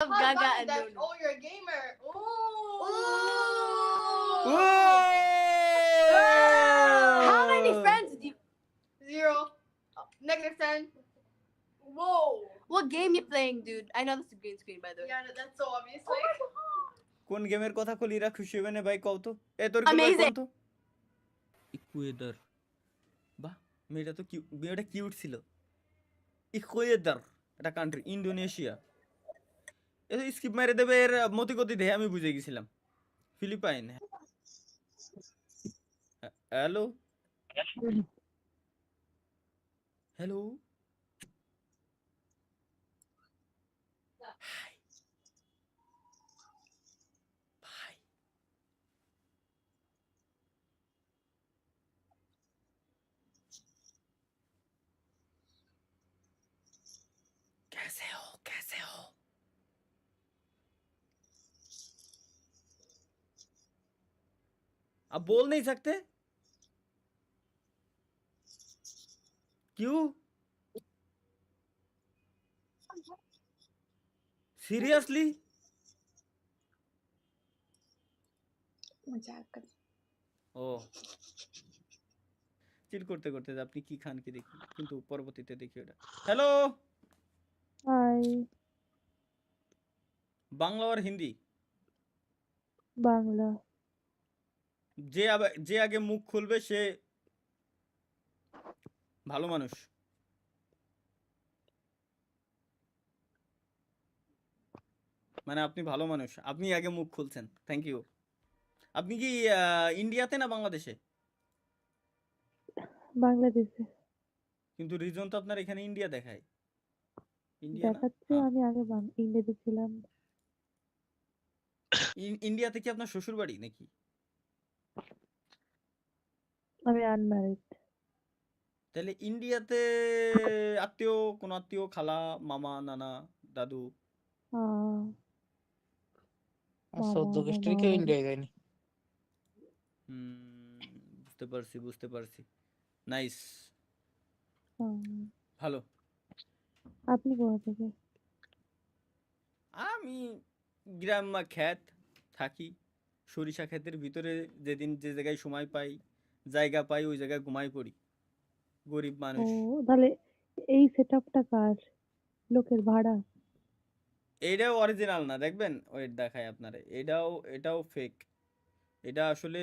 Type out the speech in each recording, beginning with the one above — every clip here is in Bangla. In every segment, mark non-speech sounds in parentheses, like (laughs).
Love Gaga and. Lulu. Oh, you're a gamer. Ooh. Ooh. How many friends do you? Zero. Oh, Negative ten. Whoa. What game you playing, dude? I know this is green screen, by the way. Yeah, that's so obvious. Oh Like, কোন গেমের কথা কলিরা খুশি হবে না ভাই কও তো এ তোর কি. কোন তো ইকুয়েডর বাহ মেয়েটা তো কিউ মেয়েটা কিউট ছিল ইকুয়েডর এটা কান্ট্রি ইন্দোনেশিয়া স্কিপ মেরে দেবে এর মতি গতি দেখে আমি বুঝে গেছিলাম। ফিলিপাইন। হ্যালো। হ্যালো। आप बोल नहीं सकते क्यों सीरियसली मजाक कर ও চিল করতে করতে যে আপনি কি খান কি দেখি কিন্তু পরবর্তীতে দেখি ওটা হ্যালো হাই বাংলা আর হিন্দি বাংলা যে যে আগে মুখ খুলবে সে ভালো মানুষ। মানে আপনি ভালো মানুষ। আপনি আগে মুখ খুলছেন। থ্যাংক ইউ আপনি কি ইন্ডিয়াতে না বাংলাদেশে? বাংলাদেশে। কিন্তু রিজন তো আপনার এখানে ইন্ডিয়া দেখায়। ইন্ডিয়া দেখাচ্ছে। আমি আগে ইংরেজি ছিলাম। ইন্ডিয়াতে কি আপনার শ্বশুর বাড়ি নাকি? আমি আনম্যারিড তাহলে ইন্ডিয়াতে আত্মীয় কোন আত্মীয় খালা মামা নানা দাদু? আর গোষ্ঠীর কেউ ইন্ডিয়ায় যায়নি। বুঝতে পারছি বুঝতে পারছি। নাইস ভালো। আপনি কোথা থেকে? আমি গ্রাম বা খ্যাত থাকি। সরিষা ক্ষেতের ভিতরে যেদিন যে জায়গায় সময় পাই। জায়গা পাই ওই জায়গায় ঘুমাই পড়ি। গরিব ও মানুষ। তাহলে এই সেটআপটা কার? লোকের ভাড়া? এইটাও অরিজিনাল না দেখবেন? ওয়েট দেখায় আপনারে। এটাও এটাও ফেক এটা আসলে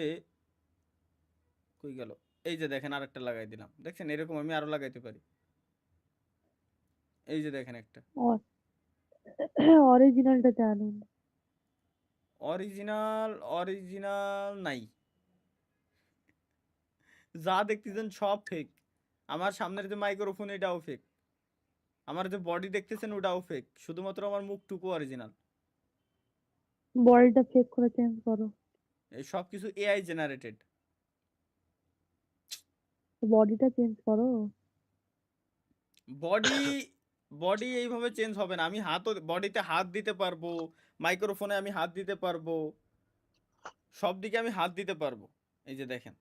কই গেল? এই যে দেখেন আরেকটা লাগাই দিলাম। দেখছেন? এরকম আমি আরও লাগাইতে পারি। এই যে দেখেন একটা। অরিজিনালটা জানুন। অরিজিনাল অরিজিনাল নাই। যা দেখতেছেন সব ফেক আমার সামনের যে মাইক্রোফোন এটাও ফেক আমার যে বডি দেখতেছেন ওটাও ফেক শুধুমাত্র আমার মুখটুকু অরিজিনাল বলটা চেক করে চেঞ্জ করো। এই সব কিছু এআই জেনারেটেড বডিটা চেঞ্জ করো। বডি বডি এইভাবে চেঞ্জ হবে না। আমি হাতও বডিতে হাত দিতে পারব মাইক্রোফোনে আমি হাত দিতে পারব সব দিকে আমি হাত দিতে পারব। এই যে দেখেন।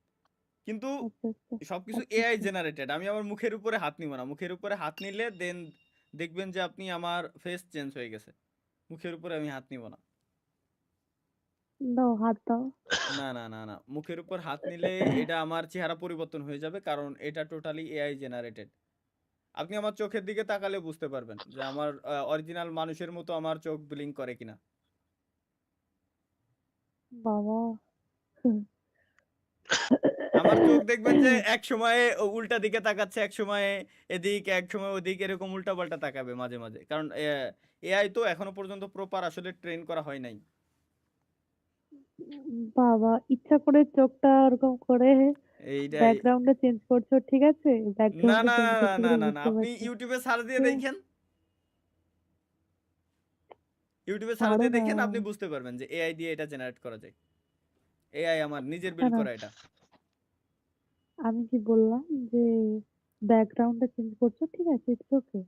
কিন্তু আচ্ছা আচ্ছা। সবকিছু এআই। জেনারেটেড আমি আমার মুখের উপরে হাত নিব না। মুখের উপরে হাত নিলে দেন দেখবেন যে আপনি আমার ফেস চেঞ্জ হয়ে গেছে। মুখের উপরে আমি হাত নিব না। দাও হাত দাও। না না না না। মুখের উপর হাত নিলে এটা আমার চেহারা পরিবর্তন হয়ে যাবে কারণ এটা টোটালি এআই জেনারেটেড আপনি আমার চোখের দিকে তাকালে বুঝতে পারবেন যে আমার অরিজিনাল মানুষের মতো আমার চোখ ব্লিঙ্ক করে কিনা। বাবা। আমার চোখ (laughs) দেখবেন যে এক সময়ে উল্টা দিকে তাকাচ্ছে এক সময়ে এদিক এক সময় ওদিক এরকম উল্টা পাল্টা তাকাবে মাঝে মাঝে। কারণ এআই তো এখনও পর্যন্ত প্রপার আসলে ট্রেন করা হয় নাই। বাবা ইচ্ছা করে চোখটা ওরকম করে ব্যাকগ্রাউন্ডটা চেঞ্জ করছ ঠিক আছে? না না না না না না আপনি ইউটিউবে সার্চ দিয়ে দেখেন। ইউটিউবে সার্চ দিয়ে দেখেন আপনি বুঝতে পারবেন যে এআই দিয়ে এটা জেনারেট করা যায়। এআই আমার নিজের বিল্ড। করা এটা। আমি কি বললাম যে ব্যাকগ্রাউন্ডটা চেঞ্জ করছ? ঠিক আছে ইটস ওকে।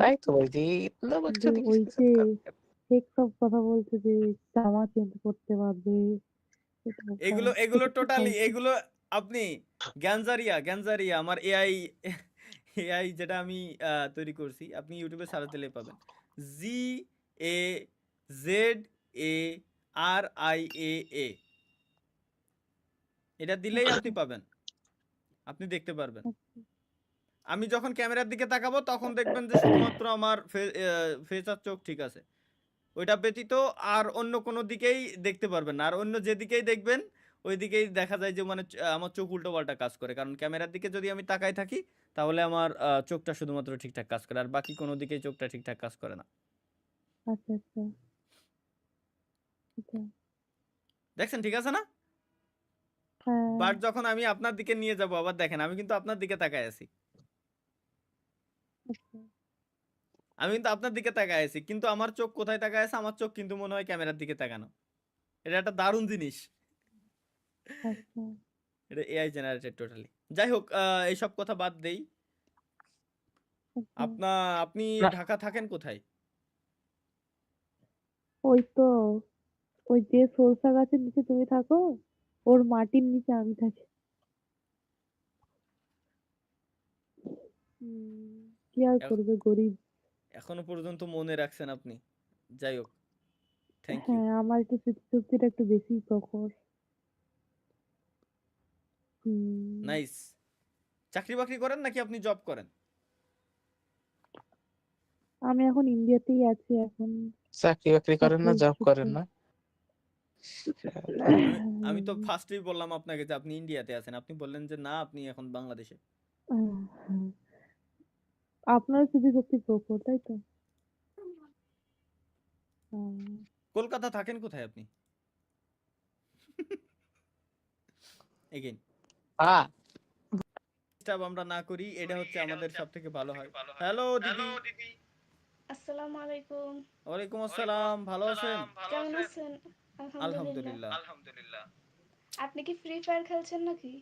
তাই তো বলছি ইতনা বাচ্চা ওই যে সব কথা বলছে যে জামা চেঞ্জ করতে পারবে। এগুলো এগুলো টোটালি এগুলো আপনি গ্যানজারিয়া গ্যানজারিয়া আমার এআই এআই যেটা আমি আহ, তৈরি করছি আপনি ইউটিউবে সার্চ দিলে পাবেন। জি A Z A R I A এ এটা দিলেই আপনি পাবেন। আপনি দেখতে পারবেন। আমি যখন ক্যামেরার দিকে তাকাবো তখন দেখবেন যে শুধুমাত্র আমার ফেস আর চোখ ঠিক আছে। ওইটা ব্যতীত আর অন্য কোনো দিকেই দেখতে পারবেন আর অন্য যেদিকেই দেখবেন ওই দিকেই দেখা যায় যে মানে আমার চোখ উল্টো পাল্টা কাজ করে। কারণ ক্যামেরার দিকে যদি আমি তাকাই থাকি তাহলে আমার চোখটা শুধুমাত্র ঠিকঠাক কাজ করে। আর বাকি কোনো দিকেই চোখটা ঠিকঠাক কাজ করে না। আচ্ছা আচ্ছা। দেখছেন ঠিক আছে না? বাট যখন আমি আপনার দিকে নিয়ে যাব আবার দেখেন আমি কিন্তু আপনার দিকে তাকায় আছি। (laughs) আমি কিন্তু আপনার দিকে তাকায় আছি কিন্তু আমার চোখ কোথায় তাকায় আছে? আমার চোখ কিন্তু মনে হয় ক্যামেরার দিকে তাকানো। এটা একটা দারুণ জিনিস। আচ্ছা। (laughs) এটা এআই জেনারেটেড টোটালি যাই হোক আহ, এইসব কথা বাদ দেই। আপনা আপনি ঢাকা থাকেন কোথায়? ওই তো ওই যে সরষা গাছের নিচে তুমি থাকো। ওর মাটির নিচে আমি থাকি। কি আর করবে গরিব? এখনও পর্যন্ত মনে রাখছেন আপনি? যাই হোক থ্যাংক ইউ হ্যাঁ আমার একটু স্মৃতিশক্তিটা একটু বেশি প্রখর। হুম নাইস চাকরি বাকরি করেন নাকি আপনি জব করেন? আমি এখন ইন্ডিয়াতেই আছি এখন চাকরি বাকরি করেন না জব করেন না। আমি- আমি তো ফার্স্টেই বললাম আপনাকে যে আপনি ইন্ডিয়াতে আছেন। আপনি বললেন যে না আপনি এখন বাংলাদেশে। হ্যাঁ। আপনার স্মৃতিশক্তি প্রখর তাই তো? কলকাতা থাকেন কোথায় আপনি? এগেইন ডিস্টার্ব আমরা না করি এটা হচ্ছে আমাদের সব থেকে ভালো হয়। হ্যালো দিদি। আসসালামু আলাইকুম। ওয়ালাইকুম আসসালাম ভালো আছেন? কেমন আছেন? আলহামদুলিল্লাহ। আলহামদুলিল্লাহ। আপনি কি ফ্রি ফায়ার খেলছেন নাকি?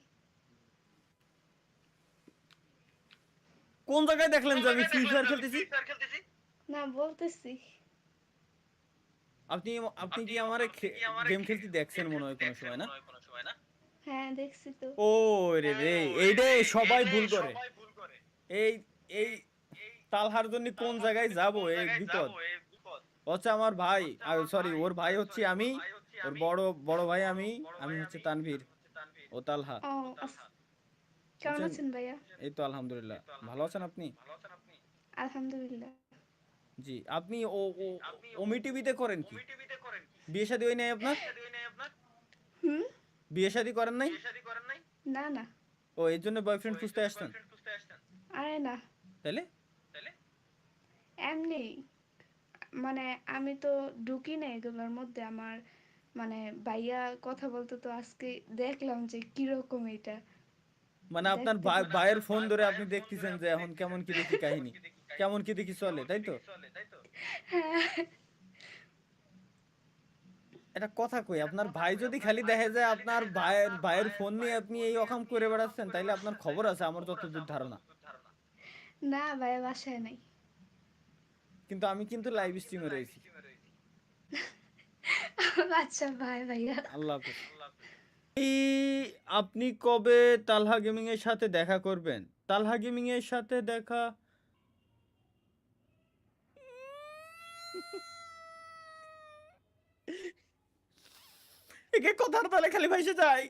কোন জায়গায় দেখলেন যে আমি ফ্রি ফায়ার খেলতেছি? না বলতেছি। আপনি আপনি কি আমার গেম খেলতে দেখছেন মনে হয় কোনো সময় না? হ্যাঁ দেখছি তো। ও রে রে এইটাই সবাই ভুল করে। এই এই তালহার জন্য কোন জায়গায় যাব? এই বিপদ। হচ্ছে আমার ভাই সরি ওর ভাই হচ্ছে আমি ওর বড় বড় ভাই আমি আমি হচ্ছে তানভীর ও তালহা। কেমন আছেন ভাইয়া? এই তো আলহামদুলিল্লাহ। ভালো আছেন আপনি? আলহামদুলিল্লাহ। জি আপনি ও ও ওমি টিভিতে করেন কি? বিয়ে শাদী হয় নাই আপনার? হুম? বিয়ে শাদী করেন নাই? না না। ও এর জন্য বয়ফ্রেন্ড খুঁজতে আসছেন? আরে না। তাহলে এমনি। মানে আমি তো ঢুকি না এগুলোর মধ্যে আমার মানে ভাইয়া কথা বলতে তো আজকে দেখলাম যে কীরকম এটা। মানে আপনার ভাইয়ের ফোন ধরে আপনি দেখতেছেন যে এখন কেমন কি দেখি কাহিনী? কেমন কি দেখি চলে তাই তো? হ্যাঁ। এটা কথা কই আপনার ভাই যদি খালি দেখে যায় আপনার ভাইয়ের ভাইয়ের ফোন নিয়ে আপনি এই রকম করে বেড়াচ্ছেন তাইলে আপনার খবর আছে আমার যতদূর ধারণা। না ভাই বাসায় নাই। কিন্তু আমি কিন্তু লাইভ স্ট্রিমে রয়েছি। (laughs) আচ্ছা ভাই ভাইয়া আল্লাহ হাফেজ। এই আপনি কবে তালহা গেমিং এর সাথে দেখা করবেন? তালহা গেমিং এর সাথে দেখা (laughs) একে কথার তালে খালি ভাইসে যায়।